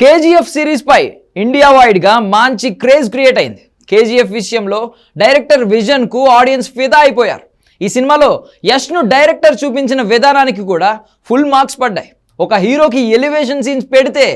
KGF సిరీస్పై India వైడ్గా మంచి craze create అయింది. కేజీఎఫ్ విషయంలో డైరెక్టర్ విజన్కు ఆడియన్స్ ఫిదా అయిపోయారు. ఈ సినిమాలో యష్ను డైరెక్టర్ చూపించిన విధానానికి కూడా ఫుల్ మార్క్స్ పడ్డాయి. ఒక హీరోకి ఎలివేషన్ సీన్స్ పెడితే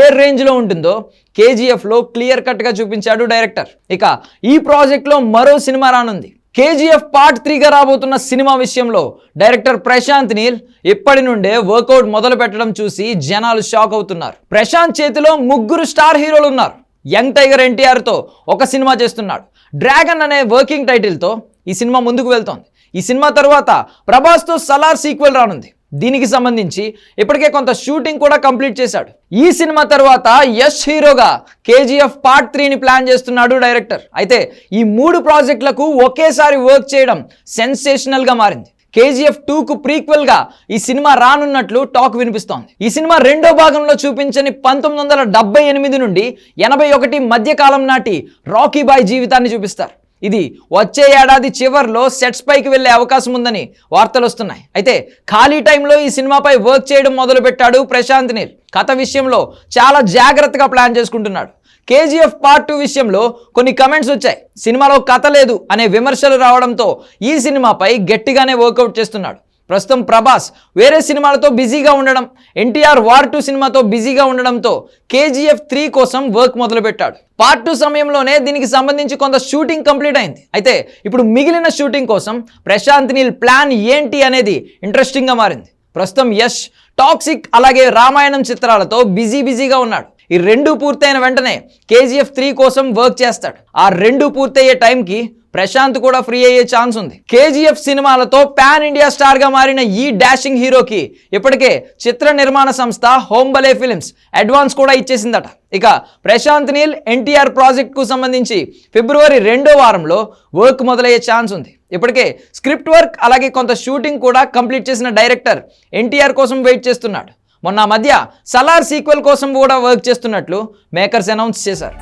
ఏ రేంజ్లో ఉంటుందో కేజీఎఫ్లో క్లియర్ కట్గా చూపించాడు డైరెక్టర్. ఇక ఈ ప్రాజెక్ట్లో మరో సినిమా రానుంది. కేజీఎఫ్ పార్ట్ త్రీగా రాబోతున్న సినిమా విషయంలో డైరెక్టర్ ప్రశాంత్ నీల్ ఇప్పటి నుండే వర్కౌట్ మొదలు పెట్టడం చూసి జనాలు షాక్ అవుతున్నారు. ప్రశాంత్ చేతిలో ముగ్గురు స్టార్ హీరోలు ఉన్నారు. యంగ్ టైగర్ ఎన్టీఆర్తో ఒక సినిమా చేస్తున్నాడు. డ్రాగన్ అనే వర్కింగ్ టైటిల్తో ఈ సినిమా ముందుకు వెళ్తోంది. ఈ సినిమా తర్వాత ప్రభాస్తో సలార్ సీక్వెల్ రానుంది. దీనికి సంబంధించి ఇప్పటికే కొంత షూటింగ్ కూడా కంప్లీట్ చేశాడు. ఈ సినిమా తర్వాత యష్ హీరోగా కేజీఎఫ్ పార్ట్ త్రీని ప్లాన్ చేస్తున్నాడు డైరెక్టర్. అయితే ఈ మూడు ప్రాజెక్టులకు ఒకేసారి వర్క్ చేయడం సెన్సేషనల్గా మారింది. కేజీఎఫ్ టూకు ప్రీక్వెల్గా ఈ సినిమా రానున్నట్లు టాక్ వినిపిస్తోంది. ఈ సినిమా రెండో భాగంలో చూపించని పంతొమ్మిది వందల డెబ్బై ఎనిమిది నుండి ఎనభై ఒకటి మధ్యకాలం నాటి రాకీ బాయ్ జీవితాన్ని చూపిస్తారు. ఇది వచ్చే ఏడాది చివర్లో సెట్స్ పైకి వెళ్ళే అవకాశం ఉందని వార్తలు వస్తున్నాయి. అయితే ఖాళీ టైంలో ఈ సినిమాపై వర్క్ చేయడం మొదలుపెట్టాడు ప్రశాంత్ నీల్. కథ విషయంలో చాలా జాగ్రత్తగా ప్లాన్ చేసుకుంటున్నాడు. కేజీఎఫ్ పార్ట్ టూ విషయంలో కొన్ని కమెంట్స్ వచ్చాయి. సినిమాలో కథ లేదు అనే విమర్శలు రావడంతో ఈ సినిమాపై గట్టిగానే వర్కౌట్ చేస్తున్నాడు. ప్రస్తుతం ప్రభాస్ వేరే సినిమాలతో బిజీగా ఉండడం ఎన్టీఆర్ వార్ టూ సినిమాతో బిజీగా ఉండడంతో కేజీఎఫ్ త్రీ కోసం వర్క్ మొదలుపెట్టాడు. పార్ట్ టూ సమయంలోనే దీనికి సంబంధించి కొంత షూటింగ్ కంప్లీట్ అయింది. అయితే ఇప్పుడు మిగిలిన షూటింగ్ కోసం ప్రశాంత్ నీల్ ప్లాన్ ఏంటి అనేది ఇంట్రెస్టింగ్గా మారింది. ప్రస్తుతం యష్ టాక్సిక్ అలాగే రామాయణం చిత్రాలతో బిజీ బిజీగా ఉన్నాడు. ఈ రెండు పూర్తయిన వెంటనే కేజీఎఫ్ త్రీ కోసం వర్క్ చేస్తాడు. ఆ రెండు పూర్తయ్యే టైంకి ప్రశాంత్ కూడా ఫ్రీ అయ్యే ఛాన్స్ ఉంది. కేజీఎఫ్ సినిమాలతో పాన్ ఇండియా స్టార్గా మారిన ఈ డాషింగ్ హీరోకి ఇప్పటికే చిత్ర నిర్మాణ సంస్థ హోంబలే ఫిలిమ్స్ అడ్వాన్స్ కూడా ఇచ్చేసిందట. ఇక ప్రశాంత్ నీల్ ఎన్టీఆర్ ప్రాజెక్ట్కు సంబంధించి ఫిబ్రవరి రెండో వారంలో వర్క్ మొదలయ్యే ఛాన్స్ ఉంది. ఇప్పటికే స్క్రిప్ట్ వర్క్ అలాగే కొంత షూటింగ్ కూడా కంప్లీట్ చేసిన డైరెక్టర్ ఎన్టీఆర్ కోసం వెయిట్ చేస్తున్నాడు. మొన్న మధ్య సలార్ సీక్వెల్ కోసం కూడా వర్క్ చేస్తున్నట్లు మేకర్స్ అనౌన్స్ చేశారు.